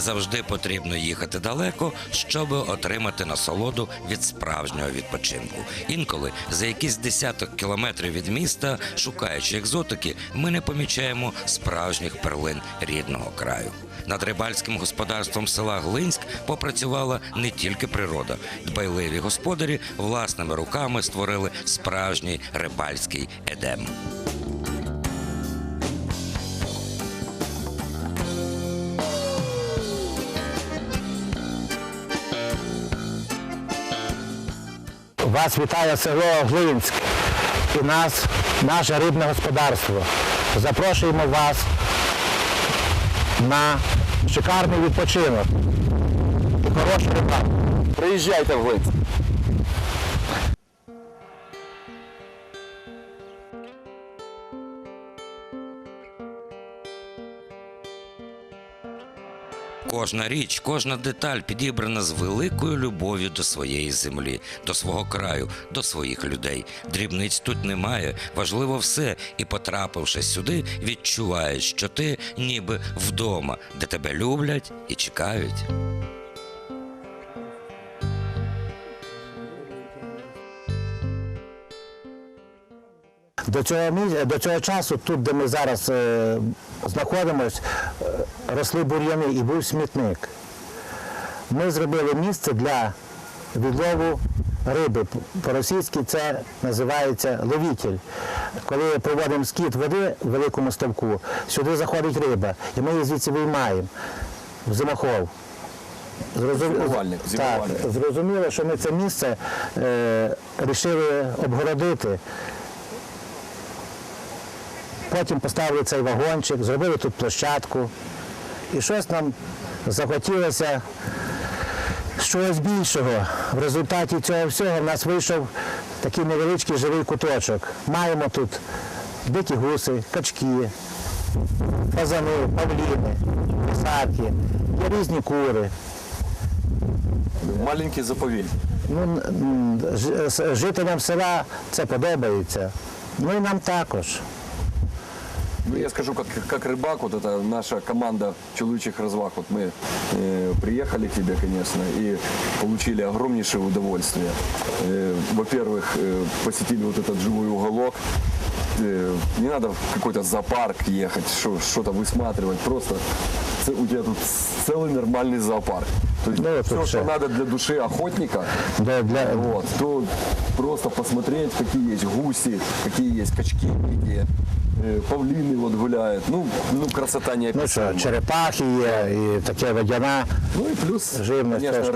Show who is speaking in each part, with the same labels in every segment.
Speaker 1: Завжди потрібно їхати далеко, щоб отримати насолоду від справжнього відпочинку. Інколи за якісь десяток кілометрів від міста, шукаючи екзотики, ми не помічаємо справжніх перлин рідного краю. Над рибальським господарством села Глинськ попрацювала не тільки природа. Дбайливі господарі власними руками створили справжній рибальський едем.
Speaker 2: Вас вітає село Глинськ і нас, наше рибне господарство. Запрошуємо вас на шикарний відпочинок і хорошу рибалку.
Speaker 3: Приїжджайте в Глинськ.
Speaker 1: Кожна річ, кожна деталь підібрана з великою любов'ю до своєї землі, до свого краю, до своїх людей. Дрібниць тут немає. Важливо все. І потрапивши сюди, відчуваєш, що ти ніби вдома, де тебе люблять і чекають.
Speaker 2: До цього, до цього часу, тут, де ми зараз е, знаходимось, е, росли бур'яни і був смітник. Ми зробили місце для відлову риби. По-російськи це називається ловітель. Коли проводимо скид води в великому ставку, сюди заходить риба, і ми її звідси виймаємо в зимохов. Зрозум-
Speaker 3: Зимувальник, зимувальник.
Speaker 2: Так, зрозуміло, що ми це місце е, рішили обгородити. Потім поставили цей вагончик, зробили тут площадку. І щось нам захотілося щось більшого. В результаті цього всього в нас вийшов такий невеличкий живий куточок. Маємо тут дикі гуси, качки, фазани, павліни, писаки, є різні кури.
Speaker 3: Маленький заповідь.
Speaker 2: Ну, жителям села це подобається. Ну і нам також.
Speaker 3: Ну, я скажу, как, как рыбак, вот это наша команда чоловічих розваг. Вот мы э, приехали к тебе, конечно, и получили огромнейшее удовольствие. Э, во-первых, э, посетили вот этот живой уголок. Э, не надо в какой-то зоопарк ехать, шо- что-то высматривать. Просто ц- у тебя тут целый нормальный зоопарк. То есть
Speaker 2: Ну, это
Speaker 3: все,
Speaker 2: всё.
Speaker 3: что надо для души охотника,
Speaker 2: Для, для,
Speaker 3: Вот, то просто посмотреть, какие есть гуси, какие есть качки, какие э, павлины вот гуляют. Ну, ну красота не
Speaker 2: Ну що,
Speaker 3: описуема.
Speaker 2: черепахи є, і таке водяна.
Speaker 3: Ну и плюс,
Speaker 2: живность
Speaker 3: конечно,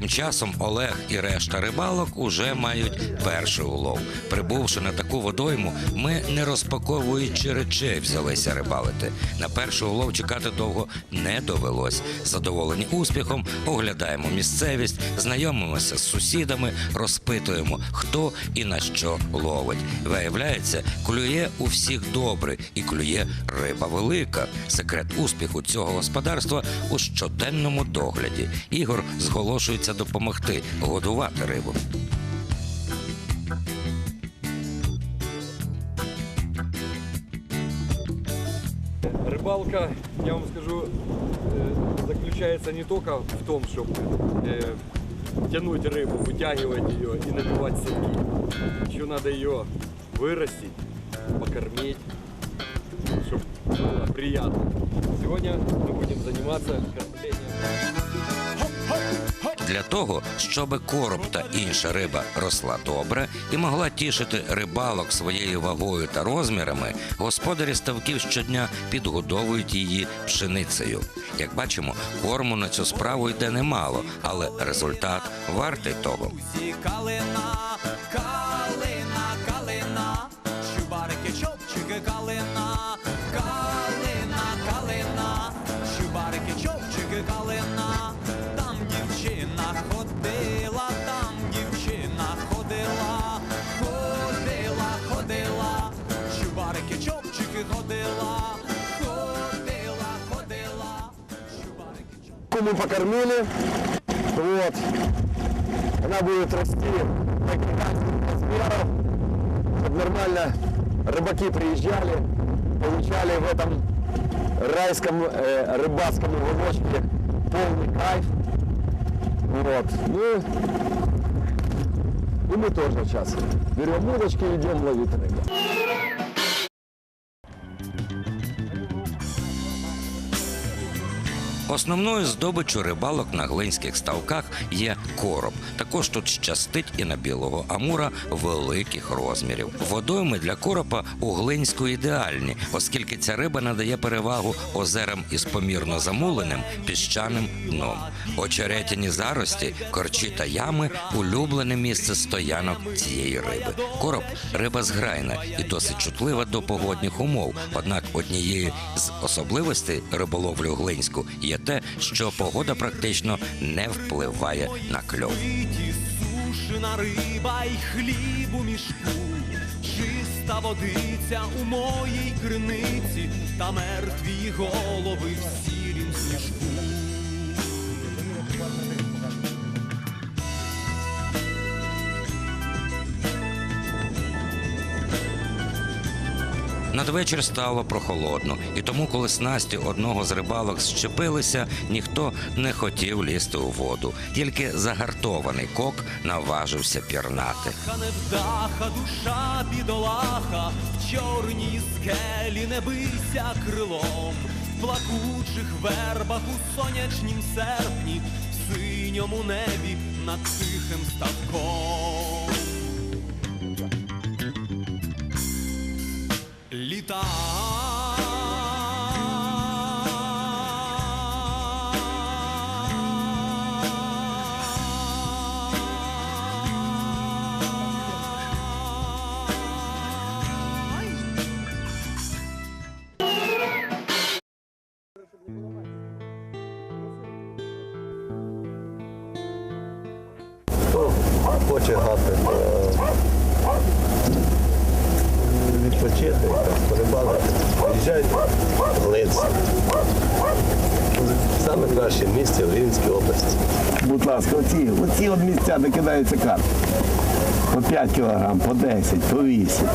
Speaker 1: Тим часом Олег і решта рибалок уже мають перший улов. Прибувши на таку водойму, ми не розпаковуючи речей, взялися рибалити. На перший улов чекати довго не довелось. Задоволені успіхом, оглядаємо місцевість, знайомимося з сусідами, розпитуємо, хто і на що ловить. Виявляється, клює у всіх добре і клює риба велика. Секрет успіху цього господарства у щоденному догляді. Ігор зголошується допомогти годувати рибу.
Speaker 4: Рыбалка, я вам скажу, э, заключается не только в том, чтобы тянуть рыбу, вытягивать ее и набивать сетки. Еще надо ее вырастить, покормить, чтобы было приятно. Сегодня мы будем заниматься кормлением.
Speaker 1: Для того, щоб короб та інша риба росла добре і могла тішити рибалок своєю вагою та розмірами, господарі ставків щодня підгодовують її пшеницею. Як бачимо, корму на цю справу йде немало, але результат вартий того.
Speaker 5: Мы покормили. Вот. Она будет расти размеров. Чтобы нормально рыбаки приезжали, получали в этом райском э, рыбацком уголочке полный кайф. Вот. Ну, и мы тоже сейчас берем удочки и идем ловить рыбу.
Speaker 1: Основною здобиччю рибалок на глинських ставках є короб. Також тут щастить і на білого амура великих розмірів. Водойми для коропа у глинську ідеальні, оскільки ця риба надає перевагу озерам із помірно замуленим піщаним дном. Очеретяні зарості, корчі та ями улюблене місце стоянок цієї риби. Короб риба зграйна і досить чутлива до погодних умов. Однак однією з особливостей риболовлю глинську є те, що погода практично не впливає на кльов.
Speaker 6: Сушена риба й хліб у мішку, чиста водиця у моїй криниці, та мертві голови в сірім сніжку.
Speaker 1: Надвечір стало прохолодно, і тому, коли снасті одного з рибалок щепилися, ніхто не хотів лізти у воду. Тільки загартований кок наважився пірнати.
Speaker 6: Ха невдаха, душа бідолаха, в чорній скелі не бийся крилом, в плакучих вербах у сонячнім серпні, в синьому небі над тихим ставком.
Speaker 5: Хоче гати, відпочити, порибалити, приїжджайте в Лиць. Саме краще місце в Рівненській області.
Speaker 7: Будь ласка, оці, оці от місця, де кидаються карти. По 5 кілограм, по 10, по 8.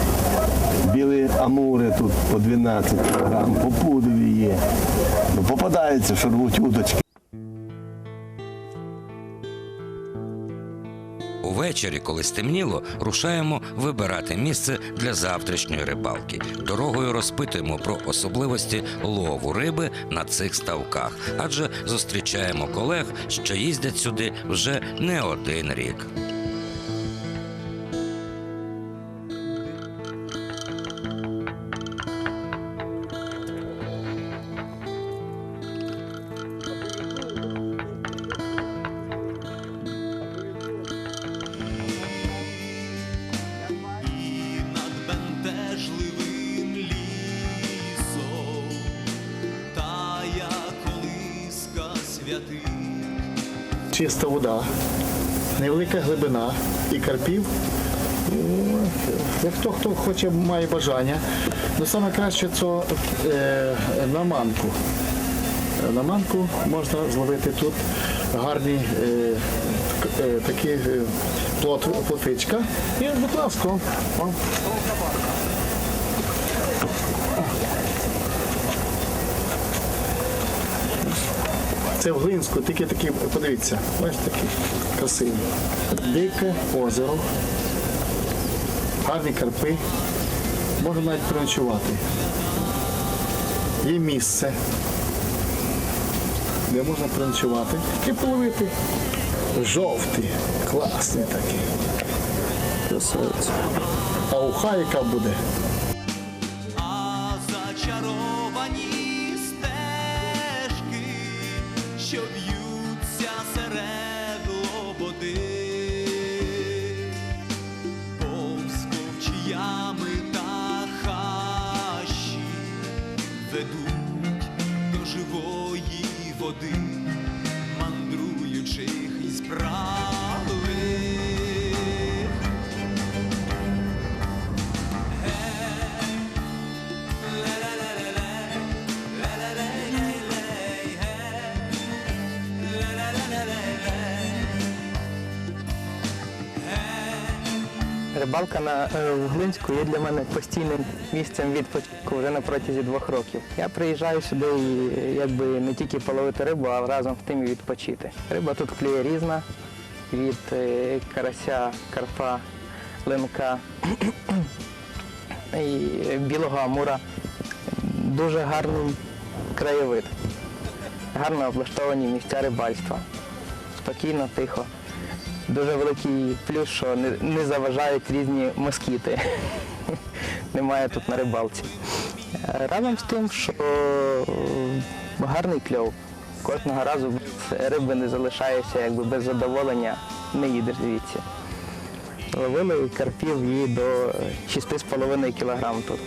Speaker 7: Білі амури тут по 12 кілограм, по пудові є. Ну, попадаються, що рвуть удочки.
Speaker 1: Увечері, коли стемніло, рушаємо вибирати місце для завтрашньої рибалки. Дорогою розпитуємо про особливості лову риби на цих ставках, адже зустрічаємо колег, що їздять сюди вже не один рік.
Speaker 8: Чиста вода, невелика глибина і карпів. Ну, Як хто хто хоче, має бажання. Ну саме краще це е, на манку. На манку можна зловити тут гарні е, е, такі е, плот, плотвичка. І, будь ласка. Це в Глинську, тільки такі, подивіться, ось такі красиві. Дике озеро, гарні карпи, можна навіть переночувати. Є місце, де можна переночувати і половити. Жовті, класні такі. Красавець. А уха яка буде?
Speaker 6: Ведуть до живої води, мандруючих із правих.
Speaker 9: Рибалка на е, в Глинську є для мене постійним місцем відпочинку вже на протязі двох років. Я приїжджаю сюди і якби не тільки половити рибу, а разом з тим і відпочити. Риба тут клює різна від е, карася, карпа, линка і білого амура. Дуже гарний краєвид, гарно облаштовані місця рибальства. Спокійно, тихо. Дуже великий плюс, що не, не заважають різні москіти. Немає тут на рибалці. Разом з тим, що е, гарний кльов. Кожного разу риби не залишаєшся якби без задоволення, не їдеш звідси. Ловили карпів і до 6,5 кг тут.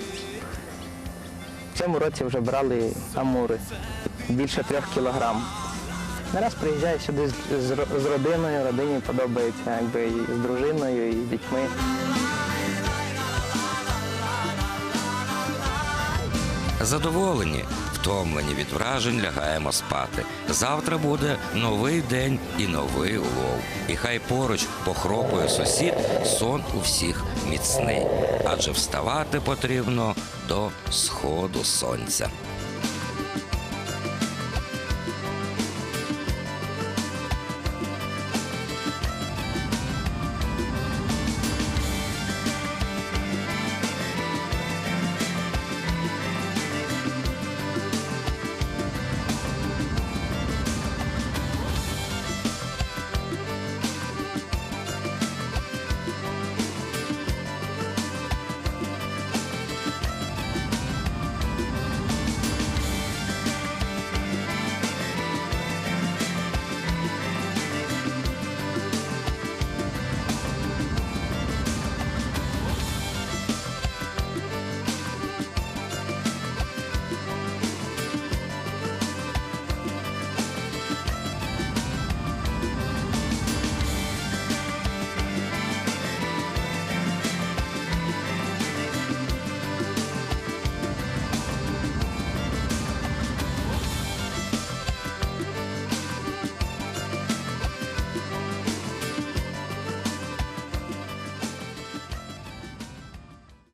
Speaker 9: В цьому році вже брали амури більше 3 кілограм. Не раз приїжджаю сюди з, родиною, родині подобається, якби і з дружиною, і з дітьми.
Speaker 1: Задоволені, втомлені від вражень, лягаємо спати. Завтра буде новий день і новий улов. І хай поруч похропує сусід, сон у всіх міцний. Адже вставати потрібно до сходу сонця.